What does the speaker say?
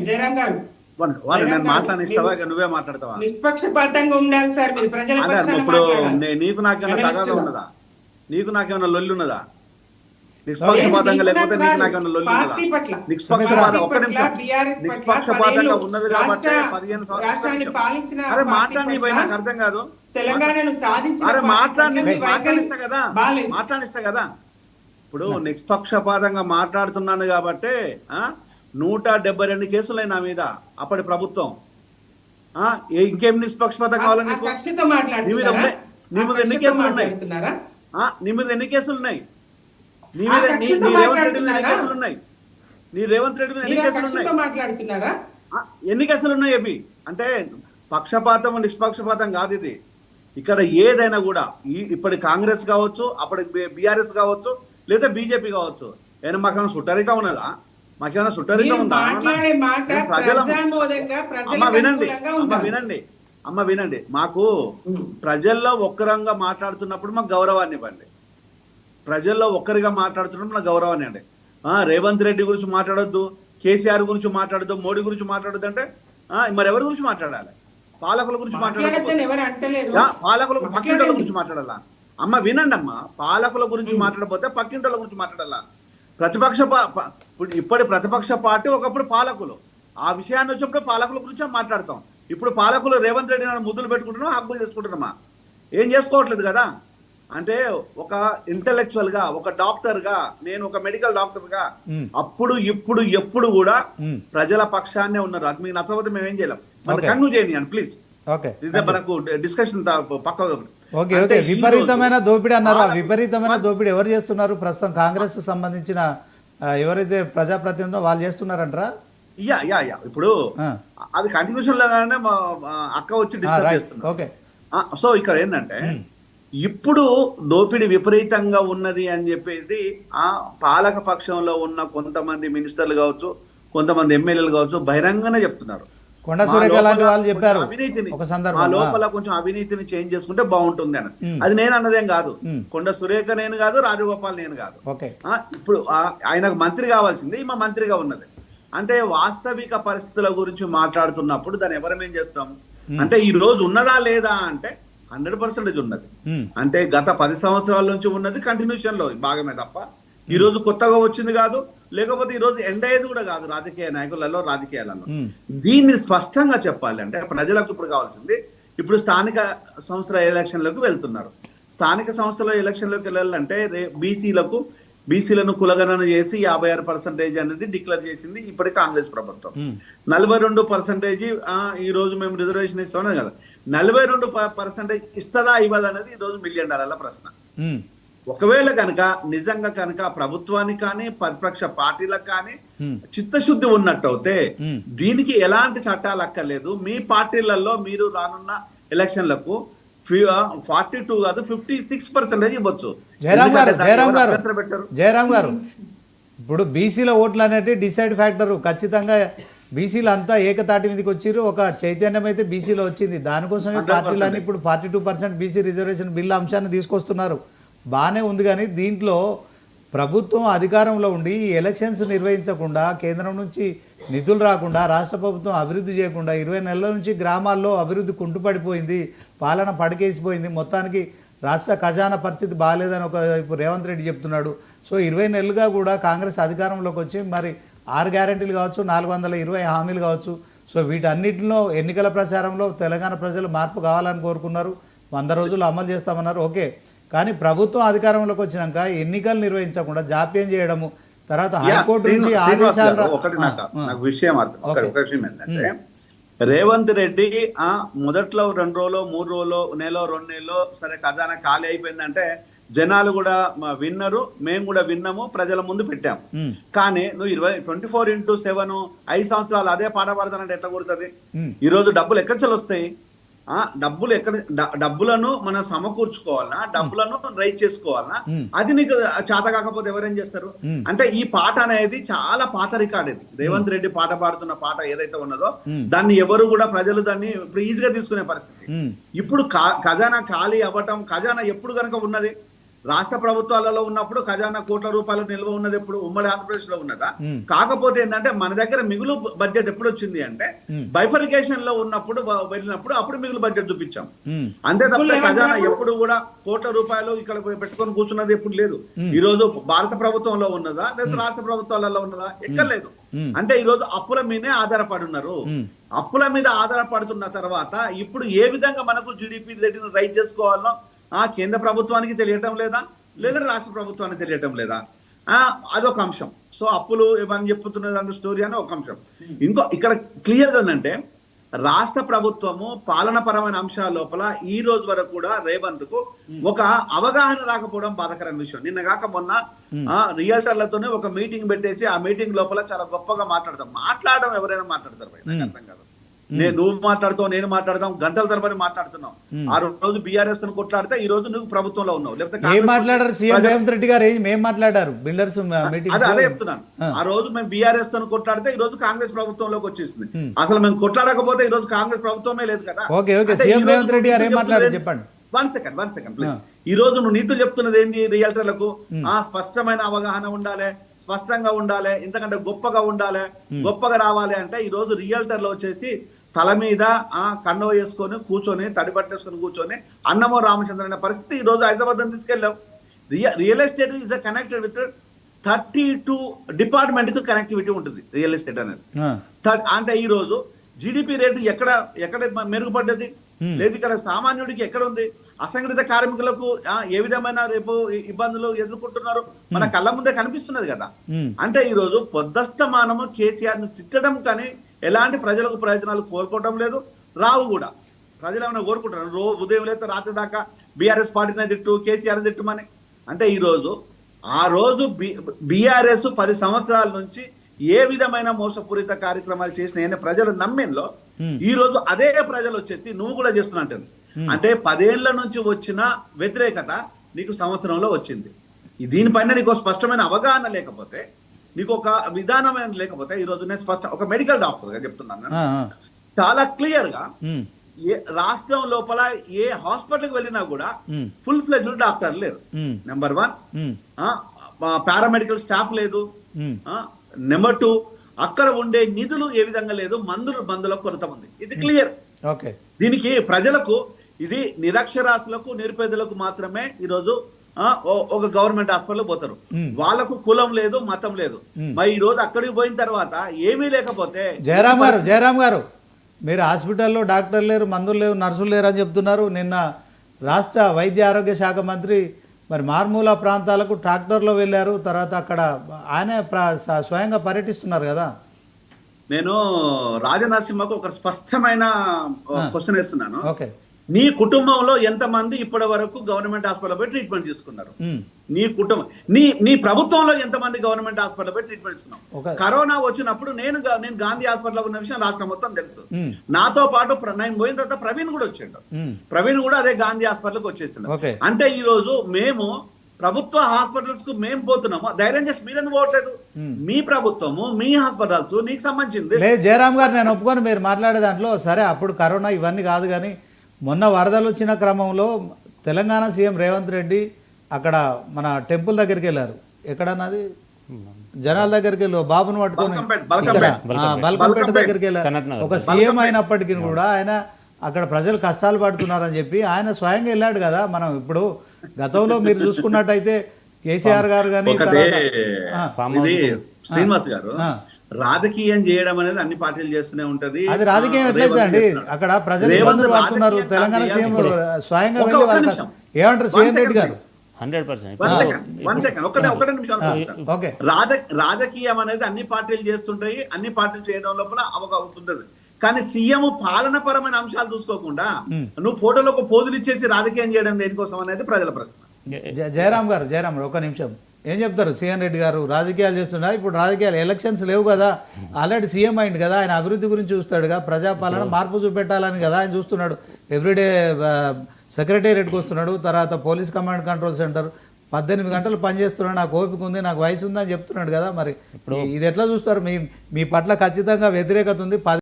జయరాం గారు. నేను మాట్లాడిస్తావా నువ్వే మాట్లాడతావా? నిష్పక్షపాతంగా ఉండాలి సార్ మీరు ప్రజల అదే పక్షాన ఇప్పుడు మాట్లాడాలి. నే- నీకు నాకేమైనా తగాదా అనలిస్టుగా. ఉన్నదా? నీకు నాకేమైనా లొల్లి ఉన్నదా? నిష్పక్షపాతంగా లేకపోతే నీకు నాకేమైనా లొల్లి ఉన్నదా? పార్టీ పట్ల నిష్పక్షపాతం ఒక్క పార్టీ నిమిషం. పట్ల, BRS పట్ల నిష్పక్షపాతంగా ఉన్నది కాబట్టి పదిహేను సంవత్సరాలు అరే మాట్లాడి నాకు అర్థం కాదు. తెలంగాణను అరే మాట్లాడి మాట్లాడిస్తా కదా. బాలేదు. మాట్లాడిస్తా కదా. ఇప్పుడు నిష్పక్షపాతంగా మాట్లాడుతున్నాను కాబట్టి నూట డెబ్బై రెండు కేసులు నా మీద అప్పటి ప్రభుత్వం. ఆ, ఏ- ఇంకేం నిష్పక్షపాతం కావాలి ఆ నీకు? కక్షతో నీ మీద. నీ ఎన్ని కేసులు ఉన్నాయి? నీ మీద ఎన్ని కేసులు ఉన్నాయి నీ మీద నీ రేవంత్ రెడ్డి మీద ఎన్ని? కేసులు ఉన్నాయి నీ రేవంత్ రెడ్డి మీద ఎన్ని కేసులు ఉన్నాయి ఎన్ని కేసులు ఉన్నాయి అవి అంటే పక్షపాతం నిష్పక్షపాతం కాదు ఇది. ఇక్కడ ఏదైనా కూడా ఈ ఇప్పటి కాంగ్రెస్ కావచ్చు అప్పటి బీఆర్ఎస్ కావచ్చు లేదా బీజేపీ కావచ్చు. ఏమైనా మాకేమైనా సుట్టరిక ఉన్నదా? మాకేమైనా సుట్టరిక మీరు ఉందా? అమ్మ వినండి అమ్మ. వినండి అమ్మ వినండి. మాకు. ప్రజల్లో ఒక్కరంగా మాట్లాడుతున్నప్పుడు మాకు గౌరవాన్ని ఇవ్వండి. ప్రజల్లో ఒక్కరిగా మాట్లాడుతున్నప్పుడు మాకు గౌరవాన్ని ఆ, రేవంత్ రెడ్డి గురించి మాట్లాడొద్దు కేసీఆర్ గురించి మాట్లాడొద్దు మోడీ గురించి మాట్లాడొద్దు అంటే మరి ఎవరి గురించి మాట్లాడాలి? పాలకుల గురించి మాట్లాడకపోతే. పాలకుల మాట్లాడండి. గురించి మాట్లాడాలా? అమ్మ వినండి అమ్మా పాలకుల గురించి మాట్లాడకపోతే పక్కింటోళ్ళ గురించి మాట్లాడాలా? ప్రతిపక్ష ఇప్పుడు ఇప్పటి ప్రతిపక్ష పార్టీ ఒకప్పుడు పాలకులు. ఆ విషయాన్ని వచ్చినప్పుడు పాలకుల గురించే మాట్లాడతాం. ఇప్పుడు పాలకులు రేవంత్ రెడ్డి నాన్న ముద్దులు పెట్టుకుంటున్నాం హక్కులు చేసుకుంటున్నామా ఏం చేసుకోవట్లేదు కదా? అంటే ఒక ఇంటలెక్చువల్గా ఒక డాక్టర్గా నేను ఒక మెడికల్ డాక్టర్గా. అప్పుడు ఇప్పుడు ఎప్పుడు కూడా. ప్రజల పక్షాన్నే ఉన్నారు. అది మీకు నచ్చకపోతే మేము ఏం చేయలేం. మన Okay. కన్ను చేయని ప్లీజ్ ఇదే మనకు డిస్కషన్ పక్క ఓకే ఓకే. విపరీతమైన దోపిడీ అన్నారు. ఆ విపరీతమైన దోపిడీ ఎవరు చేస్తున్నారు? ప్రస్తుతం కాంగ్రెస్ సంబంధించిన ఎవరైతే ప్రజాప్రతినిధులు వాళ్ళు చేస్తున్నారంటారా? Yeah yeah yeah. ఇప్పుడు. అది కంటిన్యూషన్ లాగానే మా అక్క వచ్చి చేస్తున్నారు. ఓకే. సో ఇక్కడ ఏంటంటే ఇప్పుడు దోపిడీ విపరీతంగా ఉన్నది అని చెప్పేసి ఆ పాలక పక్షంలో ఉన్న కొంతమంది మినిస్టర్లు కావచ్చు కొంతమంది ఎమ్మెల్యేలు కావచ్చు బహిరంగనే చెప్తున్నారు. కొండ మా లాంటి వాళ్ళు చెప్పారు అవినీతిని మా లోపల కొంచెం అవినీతిని చేంజ్ చేసుకుంటే బాగుంటుంది అని. మ్. అది నేను అన్నదేం కాదు. మ్. కొండ సురేఖ నేను కాదు రాజగోపాల్ నేను కాదు. ఇప్పుడు ఆయనకు మంత్రి కావాల్సింది ఈమె మంత్రిగా ఉన్నది. అంటే వాస్తవిక పరిస్థితుల గురించి మాట్లాడుతున్నప్పుడు దాన్ని ఎవరమేం చేస్తాం? అంటే ఈ రోజు ఉన్నదా లేదా అంటే హండ్రెడ్ పర్సెంటేజ్ ఉన్నది. అంటే గత పది సంవత్సరాల నుంచి ఉన్నది కంటిన్యూషన్లో భాగమే తప్ప ఈ రోజు కొత్తగా వచ్చింది కాదు లేకపోతే ఈ రోజు ఎండ్ అయ్యేది కూడా కాదు రాజకీయ నాయకులలో రాజకీయాలలో. దీన్ని స్పష్టంగా చెప్పాలి అంటే ప్రజలకు ఇప్పుడు కావాల్సింది ఇప్పుడు స్థానిక సంస్థల ఎలక్షన్లకు వెళ్తున్నారు స్థానిక సంస్థల ఎలక్షన్లోకి వెళ్ళాలంటే బీసీలకు బీసీలను కులగణన చేసి యాభై ఆరు పర్సెంటేజ్ అనేది డిక్లేర్ చేసింది ఇప్పటి కాంగ్రెస్ ప్రభుత్వం. నలభై రెండు పర్సెంటేజ్ ఈ రోజు మేము రిజర్వేషన్ ఇస్తామని కదా నలభై రెండు పర్సెంటేజ్ ఇస్తుందా ఇవ్వదా అనేది ఈ రోజు మిలియన్ డాలర్ల ప్రశ్న. ఒకవేళ కనుక నిజంగా కనుక ప్రభుత్వానికి కానీ ప్రతిపక్ష పార్టీలకు కానీ. చిత్తశుద్ధి ఉన్నట్టయితే. దీనికి ఎలాంటి చట్టాలు అక్కర్లేదు. మీ పార్టీలలో మీరు రానున్న ఎలక్షన్లకు ఫార్టీ టూ కాదు ఫిఫ్టీ సిక్స్ పర్సెంటేజ్ ఇవ్వచ్చు. జయరామ్ గారు జయరామ్ గారు జయరామ్ గారు ఇప్పుడు బీసీల ఓట్లు అనేవి డిసైడ్ ఫ్యాక్టర్. ఖచ్చితంగా బీసీలు అంతా ఏకతాటి మీదకి వచ్చిర్రు. ఒక చైతన్యం అయితే బీసీలో వచ్చింది. దానికోసమే 100% పార్టీలన్నీ ఇప్పుడు forty two percent BC reservation bill అంశాన్ని తీసుకొస్తున్నారు. బాగానే ఉంది కానీ దీంట్లో ప్రభుత్వం అధికారంలో ఉండి ఈ ఎలక్షన్స్ నిర్వహించకుండా కేంద్రం నుంచి నిధులు రాకుండా రాష్ట్ర ప్రభుత్వం అభివృద్ధి చేయకుండా ఇరవై నెలల నుంచి గ్రామాల్లో అభివృద్ధి కుంటుపడిపోయింది పాలన పడకేసిపోయింది. మొత్తానికి రాష్ట్ర ఖజానా పరిస్థితి బాగాలేదని ఒక ఇప్పుడు రేవంత్ రెడ్డి చెప్తున్నాడు. సో ఇరవై నెలలుగా కూడా కాంగ్రెస్ అధికారంలోకి వచ్చి మరి ఆరు గ్యారెంటీలు కావచ్చు నాలుగు వందల ఇరవై హామీలు కావచ్చు. సో వీటన్నిటిలో ఎన్నికల ప్రచారంలో తెలంగాణ ప్రజలు మార్పు కావాలని కోరుకున్నారు. వంద రోజులు అమలు చేస్తామన్నారు. ఓకే. కానీ ప్రభుత్వం అధికారంలోకి వచ్చినాక ఎన్నికలు నిర్వహించకుండా జాప్యం చేయడము తర్వాత హైకోర్టు నుంచి ఆదేశాలు ఒకటి నాకు విషయం అర్థం ఒక ఓకే. ఒక విషయం ఏంటంటే రేవంత్ రెడ్డి ఆ మొదట్లో రెండు రోజులు మూడు రోజులు నెల రెండు నెలలో సరే ఖజానా ఖాళీ అయిపోయిందంటే జనాలు కూడా విన్నరు మేము కూడా విన్నాము ప్రజల ముందు పెట్టాము కానీ నువ్వు ఇరవై ట్వంటీ ఫోర్ ఇంటూ సెవెన్ ఐదు సంవత్సరాలు అదే పాట పాడతానంటే ఎట్లా కుడుతుంది ఈ రోజు డబ్బులు ఎక్కడి వస్తాయి? డబ్బులు ఎక్కడ డబ్బులను మనం సమకూర్చుకోవాలనా డబ్బులను రైజ్ చేసుకోవాలనా? మ్మ్. అది నీకు చేత కాకపోతే ఎవరేం చేస్తారు. అంటే ఈ పాట అనేది చాలా పాత రికార్డ్ ఇది. రేవంత్ రెడ్డి పాట పాడుతున్న పాట ఏదైతే ఉన్నదో. దాన్ని ఎవరు కూడా ప్రజలు దాన్ని ఇప్పుడు ఈజీగా తీసుకునే పరిస్థితి. ఇప్పుడు ఖజానా ఖాళీ అవ్వటం ఖజానా ఎప్పుడు కనుక ఉన్నది? రాష్ట్ర ప్రభుత్వాలలో ఉన్నప్పుడు ఖజానా కోట్ల రూపాయలు నిల్వ ఉన్నది ఎప్పుడు ఉమ్మడి ఆంధ్రప్రదేశ్లో ఉన్నదా. కాకపోతే ఏంటంటే మన దగ్గర మిగులు బడ్జెట్ ఎప్పుడు వచ్చింది అంటే. బైఫరికేషన్లో ఉన్నప్పుడు వెళ్ళినప్పుడు అప్పుడు మిగులు బడ్జెట్ చూపించాం అంతే తప్ప ఖజానా? ఎప్పుడు కూడా కోట్ల రూపాయలు ఇక్కడ పెట్టుకొని కూర్చున్నది ఎప్పుడు లేదు. ఈ రోజు భారత ప్రభుత్వంలో ఉన్నదా లేదా రాష్ట్ర ప్రభుత్వాలలో ఉన్నదా ఎక్కర్లేదు మ్మ్. అంటే ఈ రోజు అప్పుల మీదే ఆధారపడి ఉన్నారు. అప్పుల మీద ఆధారపడుతున్న తర్వాత ఇప్పుడు ఏ విధంగా మనకు జీడిపి రేటును రైజ్ చేసుకోవాలో ఆ కేంద్ర ప్రభుత్వానికి తెలియటం లేదా? లేదా రాష్ట్ర ప్రభుత్వానికి తెలియటం లేదా? అదొక అంశం. సో అప్పులు ఇవన్నీ చెప్పుతున్నది అన్న స్టోరీ అని ఒక అంశం. ఇంకో ఇక్కడ క్లియర్గా ఏంటంటే రాష్ట్ర ప్రభుత్వము పాలనపరమైన అంశాల లోపల ఈ రోజు వరకు కూడా రేవంత్కు ఒక అవగాహన రాకపోవడం బాధకరమైన విషయం. నిన్న కాక మొన్న ఆ రియల్టర్లతోనే ఒక మీటింగ్ పెట్టేసి ఆ మీటింగ్ లోపల చాలా గొప్పగా మాట్లాడతాం. మాట్లాడడం ఎవరైనా మాట్లాడతారు అర్థం కాదు. నేను నువ్వు మాట్లాడుతావు నేను మాట్లాడతాం గంటల తరబడి మాట్లాడుతున్నాం. ఆ రోజు బీఆర్ఎస్ కొట్లాడితే ఈ రోజు నువ్వు ప్రభుత్వంలో ఉన్నావు. లేకపోతే మాట్లాడారు సీఎం రేవంత్ రెడ్డి గారు ఏం మాట్లాడారు. బిల్డర్స్ అదే అదే చెప్తున్నాను. ఆ. రోజు మేము బీఆర్ఎస్తో కొట్లాడితే ఈ రోజు కాంగ్రెస్ ప్రభుత్వంలోకి వచ్చేసింది. అసలు మేము కొట్లాడకపోతే ఈ రోజు కాంగ్రెస్ ప్రభుత్వమే లేదు కదా. Okay, okay. అంటే సీఎం రేవంత్ రెడ్డి గారు ఏం మాట్లాడారు చెప్పండి. One second one second please. ఈ రోజు నువ్వు నీతులు చెప్తున్నది ఏంది రియల్టర్లకు? ఆ స్పష్టమైన అవగాహన ఉండాలి స్పష్టంగా ఉండాలి ఇంతకంటే గొప్పగా ఉండాలి గొప్పగా రావాలి అంటే ఈ రోజు రియల్టర్లు వచ్చేసి తల మీద ఆ కన్నో వేసుకొని కూర్చొని తడిపట్టేసుకొని కూర్చొని అన్నమో రామచంద్ర అనే పరిస్థితి ఈ రోజు హైదరాబాద్ అని తీసుకెళ్ళాం. Real estate is connected with thirty two డిపార్ట్మెంట్కు connectivity ఉంటుంది రియల్ ఎస్టేట్ అనేది. అంటే ఈ రోజు జీడిపి రేటు ఎక్కడ ఎక్కడ మెరుగుపడ్డది. లేదు ఇక్కడ సామాన్యుడికి ఎక్కడ ఉంది? అసంఘటిత కార్మికులకు ఆ, ఏ విధమైన రేపు ఇబ్బందులు ఎదుర్కొంటున్నారు? మన కళ్ళ ముందే కనిపిస్తున్నది కదా. అంటే ఈ రోజు పొద్దస్తమానము కేసీఆర్ను తిట్టడం కానీ ఎలాంటి ప్రజలకు ప్రయోజనాలు కోరుకోవడం లేదు. రావు కూడా ప్రజలు ఏమైనా కోరుకుంటారు? రో ఉదయం లేకపోతే రాత్రి దాకా బీఆర్ఎస్ పార్టీనే తిట్టు కేసీఆర్ తిట్టుమని. అంటే ఈ రోజు ఆ రోజు బీఆర్ఎస్ పది సంవత్సరాల నుంచి ఏ విధమైన మోసపూరిత కార్యక్రమాలు చేసిన ప్రజలు నమ్మిన్లో. ఈ రోజు అదే ప్రజలు వచ్చేసి నువ్వు కూడా చేస్తున్నట్టు అంటే పదేళ్ళ నుంచి వచ్చిన వ్యతిరేకత నీకు సంవత్సరంలో వచ్చింది. దీనిపైన నీకు స్పష్టమైన అవగాహన లేకపోతే నీకు ఒక విధానమైన లేకపోతే ఈ రోజు నేను స్పష్ట ఒక మెడికల్ డాక్టర్గా చెప్తున్నాను. నేను. చాలా క్లియర్గా ఏ రాష్ట్రం లోపల ఏ హాస్పిటల్కి వెళ్ళినా కూడా ఫుల్ ఫ్లెజ్ డాక్టర్ లేరు. నెంబర్ వన్ పారామెడికల్ స్టాఫ్ లేదు. నెంబర్ టూ అక్కడ ఉండే నిధులు ఏ విధంగా లేదు మందులు మందుల కొరత ఉంది. ఇది క్లియర్ ఓకే. దీనికి ప్రజలకు ఇది నిరక్షరాస్యులకు నిరుపేదలకు మాత్రమే ఈరోజు ఒక గవర్నమెంట్ హాస్పిటల్ పోతారు. వాళ్ళకు కులం లేదు మతం లేదు. మరి ఈ రోజు అక్కడికి పోయిన తర్వాత ఏమీ లేకపోతే జయరాం గారు జయరాం గారు మీరు హాస్పిటల్లో డాక్టర్ లేరు మందులు లేవు నర్సులు లేరు అని చెప్తున్నారు. నిన్న రాష్ట్ర వైద్య ఆరోగ్య శాఖ మంత్రి మరి మార్మూల ప్రాంతాలకు ట్రాక్టర్లో వెళ్ళారు. తర్వాత అక్కడ ఆయన స్వయంగా పర్యటిస్తున్నారు కదా. నేను రాజనరసింహకు ఒక స్పష్టమైన క్వశ్చన్ వేస్తున్నాను. ఓకే. నీ కుటుంబంలో ఎంతమంది ఇప్పటి వరకు గవర్నమెంట్ హాస్పిటల్ పోయి ట్రీట్మెంట్ తీసుకున్నారు. నీ కుటుంబం నీ నీ ప్రభుత్వంలో ఎంతమంది గవర్నమెంట్ హాస్పిటల్ పోయి ట్రీట్మెంట్ తీసుకున్నాం? కరోనా వచ్చినప్పుడు నేను నేను గాంధీ హాస్పిటల్ ఉన్న విషయం రాష్ట్రం మొత్తం తెలుసు. నాతో పాటు నేను పోయిన తర్వాత ప్రవీణ్ కూడా వచ్చిండు. ప్రవీణ్ కూడా అదే గాంధీ హాస్పిటల్కి వచ్చేసిండు. అంటే ఈ రోజు మేము ప్రభుత్వ హాస్పిటల్స్కు మేము పోతున్నాము. ధైర్యం చేసి మీరెందుకు పోవట్లేదు? మీ ప్రభుత్వము మీ హాస్పిటల్స్ నీకు సంబంధించింది. లేదు జయరాం గారు నేను ఒప్పుకొని మీరు మాట్లాడే దాంట్లో సరే అప్పుడు కరోనా ఇవన్నీ కాదు కానీ మొన్న వరదలు వచ్చిన క్రమంలో తెలంగాణ సీఎం రేవంత్ రెడ్డి అక్కడ మన టెంపుల్ దగ్గరికి వెళ్ళారు. ఎక్కడన్నది జనాల దగ్గరికి వెళ్ళి బాబును పట్టుకొని బల్కంపేట, దగ్గరికి వెళ్ళారు. ఒక సీఎం అయినప్పటికీ కూడా ఆయన అక్కడ ప్రజలు కష్టాలు పడుతున్నారని చెప్పి ఆయన స్వయంగా వెళ్ళాడు కదా. మనం ఇప్పుడు గతంలో మీరు చూసుకున్నట్టయితే కేసీఆర్ గారు కానీ శ్రీనివాస్ గారు. రాజకీయం చేయడం అనేది అన్ని పార్టీలు చేస్తూనే ఉంటది. అది రాజకీయం ఎట్లయితే. అక్కడ ప్రజలు ఇబ్బందులు పడుతున్నారు. తెలంగాణ సీఎం స్వయంగా. ఏమంటారు? సీఎం రెడ్డి గారు. Hundred percent. రాజకీయం అనేది అన్ని పార్టీలు చేస్తుంటాయి అన్ని పార్టీలు చేయడం లోపల అవగాహన ఉంటుంది కానీ సీఎం పాలనపరమైన అంశాలు చూసుకోకుండా నువ్వు ఫోటోలకు పోజులు ఇచ్చేసి రాజకీయం చేయడం దేనికోసం అనేది ప్రజల ప్రశ్న. జ- జయరాం గారు జయరాం గారు ఒక నిమిషం. ఏం చెప్తారు? సీఎం రెడ్డి గారు రాజకీయాలు చేస్తున్నారు ఇప్పుడు రాజకీయాలు ఎలక్షన్స్ లేవు కదా. ఆల్రెడీ సీఎం అయింది కదా ఆయన అభివృద్ధి గురించి చూస్తాడుగా ప్రజాపాలన మార్పు చూపెట్టాలని కదా ఆయన చూస్తున్నాడు. ఎవ్రీడే సెక్రటేరియట్కి వస్తున్నాడు తర్వాత పోలీస్ కమాండ్ కంట్రోల్ సెంటర్ పద్దెనిమిది గంటలు పనిచేస్తున్నాడు నాకు ఓపిక ఉంది నాకు వయసు ఉందని చెప్తున్నాడు కదా మరి. ఇది ఎట్లా చూస్తారు? మీ మీ పట్ల ఖచ్చితంగా వ్యతిరేకత ఉంది